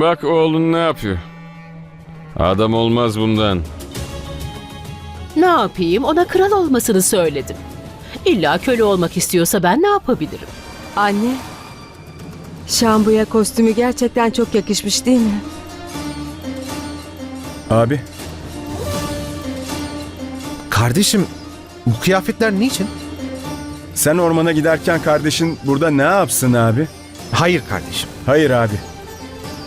Bak oğlun ne yapıyor. Adam olmaz bundan. Ne yapayım? Ona kral olmasını söyledim. İlla köle olmak istiyorsa ben ne yapabilirim? Anne, şambuya kostümü gerçekten çok yakışmış değil mi? Abi. Kardeşim, bu kıyafetler niçin? Sen ormana giderken kardeşin burada ne yapsın abi? Hayır kardeşim. Hayır abi.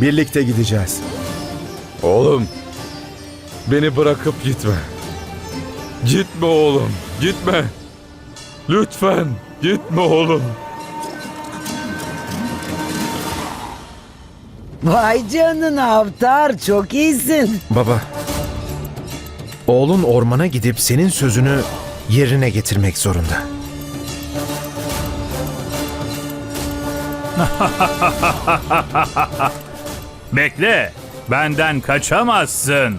Birlikte gideceğiz. Oğlum, beni bırakıp gitme. Gitme oğlum, gitme. Lütfen gitme oğlum. Vay canına Avtar çok iyisin. Baba, oğlun ormana gidip senin sözünü yerine getirmek zorunda. Bekle, benden kaçamazsın.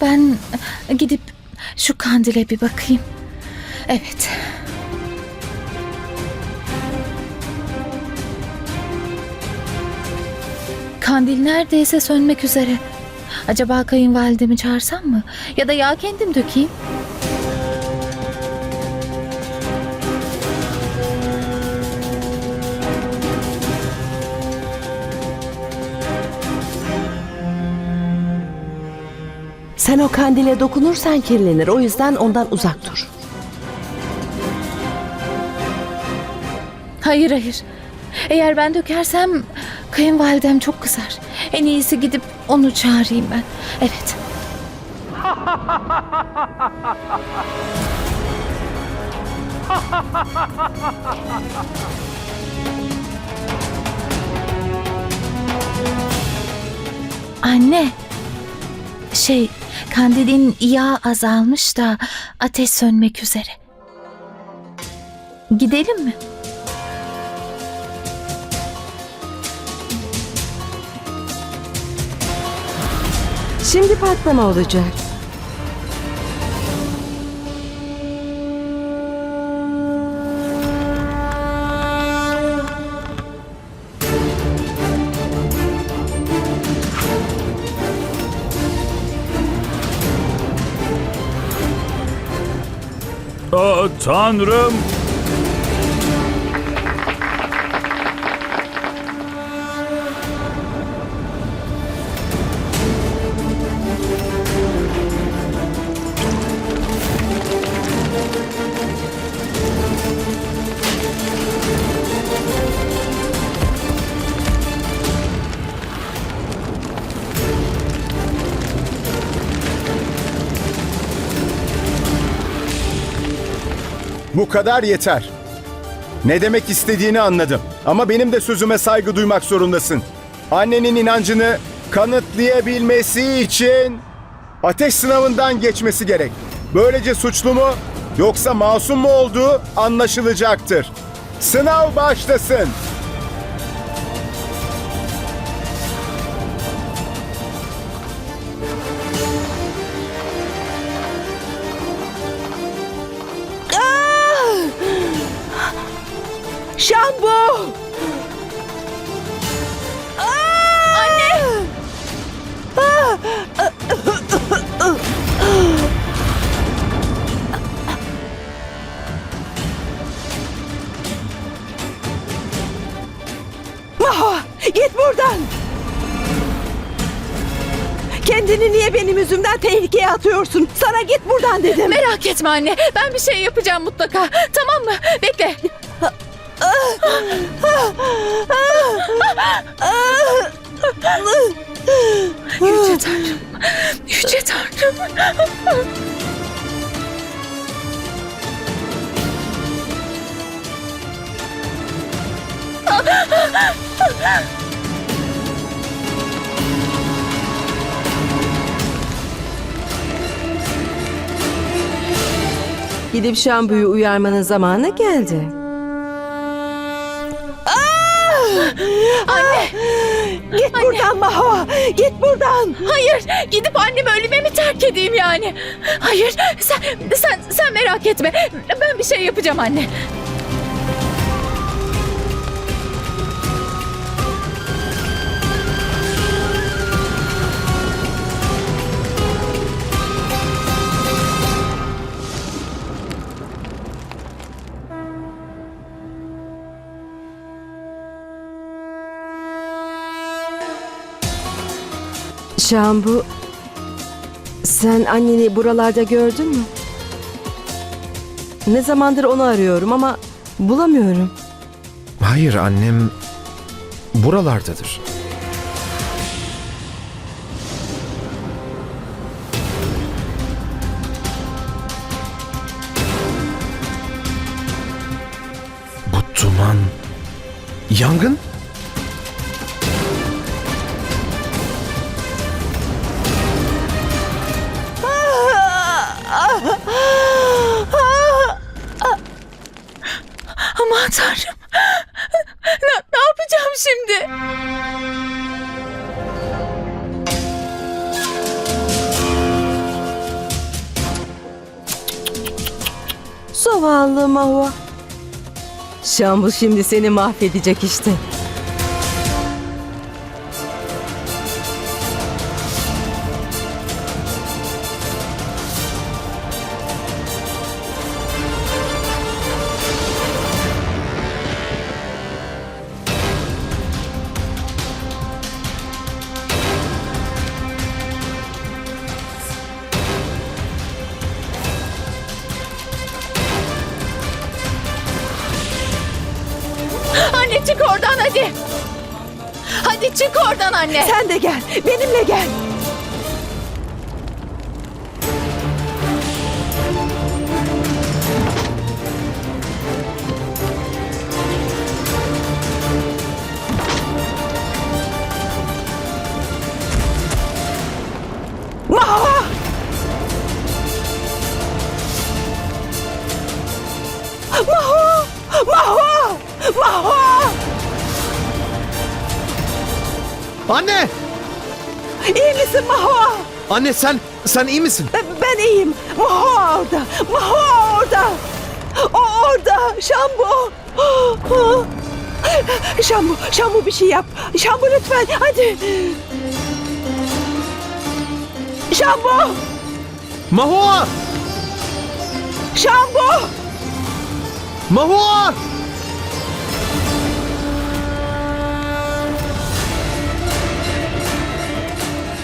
Ben gidip şu kandile bir bakayım. Evet. Kandil neredeyse sönmek üzere. Acaba kayınvalidemi çağırsam mı? Ya da yağ kendim dökeyim. Sen o kandile dokunursan kirlenir. O yüzden ondan uzak dur. Hayır hayır. Eğer ben dökersem kayınvalidem çok kızar. En iyisi gidip onu çağırayım ben. Evet. Anne. Şey, kandilin yağ azalmış da ateş sönmek üzere. Gidelim mi? Şimdi patlama olacak. Aa, tanrım! Bu kadar yeter. Ne demek istediğini anladım. Ama benim de sözüme saygı duymak zorundasın. Annenin inancını kanıtlayabilmesi için ateş sınavından geçmesi gerek. Böylece suçlu mu yoksa masum mu olduğu anlaşılacaktır. Sınav başlasın. Şambu! Maho! Git buradan! Kendini niye benim yüzümden tehlikeye atıyorsun? Sana git buradan dedim. Merak etme anne. Ben bir şey yapacağım mutlaka. Tamam mı? Bekle. Yüce Tanrım. Yüce Tanrım. Gidip şambuyu uyarmanın zamanı geldi. Anne. Git buradan Maho. Git buradan. Hayır, gidip annemi ölüme mi terk edeyim yani? Hayır, sen sen sen merak etme. Ben bir şey yapacağım anne. Şambu, sen anneni buralarda gördün mü? Ne zamandır onu arıyorum ama bulamıyorum. Hayır annem buralardadır. Bu duman... Yangın? Aman tanrım. Ne, ne yapacağım şimdi? Zavallı Mahua. Şambu şimdi seni mahvedecek işte. Oradan anne. Sen de gel. Benimle gel. Maho! Maho! Maho! Maho! Anne! İyi misin Maho? Anne sen, sen iyi misin? Ben iyiyim. Maho orada. Maho orada. O orada. Şambu. Şambu, Şambu bir şey yap. Şambu lütfen. Hadi. Şambu. Mahua! Şambu. Mahua!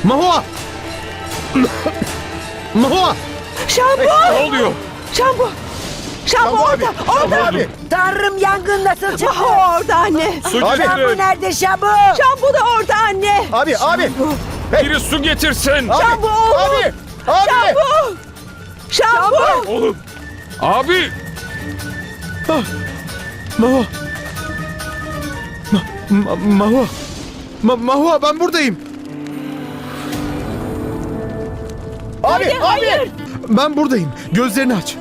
Mahua! Mahua! Şambu. Ne oluyor? Şambu. Şambu Şambu abi, orada. Orada. abi. Tanrım yangın nasıl çıktı? Maho orada anne. Su Abi. Şambu getirin. nerede Şambu? Şambu da orada anne. Abi abi. Biri su getirsin. Abi. Şambu oğlum. Abi. Abi. Şambu. Şambu. Oğlum. Abi. Mahua! Ma, ma, Mahua! Ma, Mahua ben buradayım. Abi. Abi. Ben buradayım. Gözlerini aç.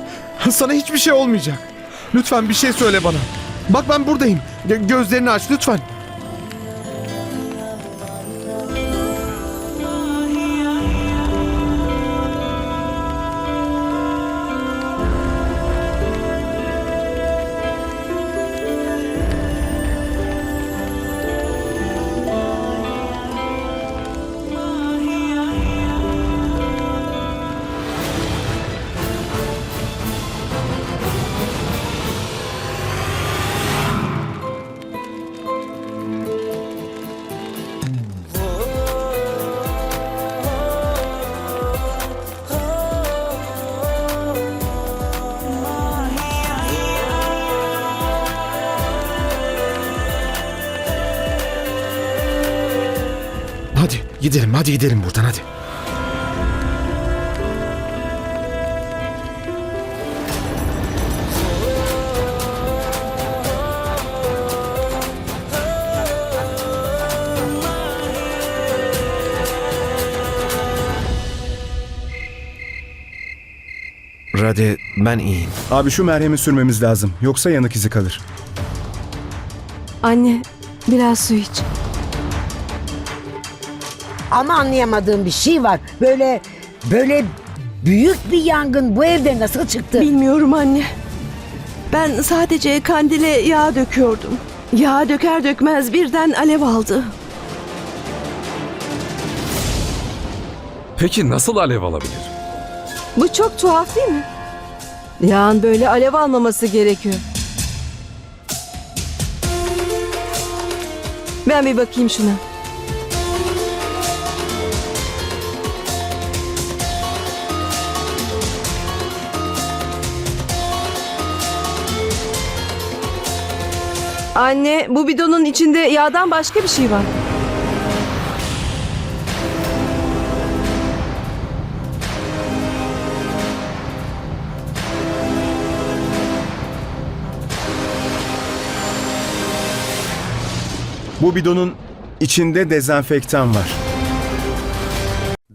Sana hiçbir şey olmayacak. Lütfen bir şey söyle bana. Bak ben buradayım. Gö- gözlerini aç lütfen. Gidelim hadi gidelim buradan hadi. Rade ben iyiyim. Abi şu merhemi sürmemiz lazım. Yoksa yanık izi kalır. Anne, biraz su iç. Ama anlayamadığım bir şey var. Böyle böyle büyük bir yangın bu evde nasıl çıktı? Bilmiyorum anne. Ben sadece kandile yağ döküyordum. Yağ döker dökmez birden alev aldı. Peki nasıl alev alabilir? Bu çok tuhaf değil mi? Yağın böyle alev almaması gerekiyor. Ben bir bakayım şuna. Anne, bu bidonun içinde yağdan başka bir şey var. Bu bidonun içinde dezenfektan var.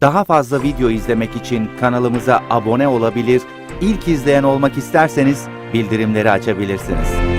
Daha fazla video izlemek için kanalımıza abone olabilir, ilk izleyen olmak isterseniz bildirimleri açabilirsiniz.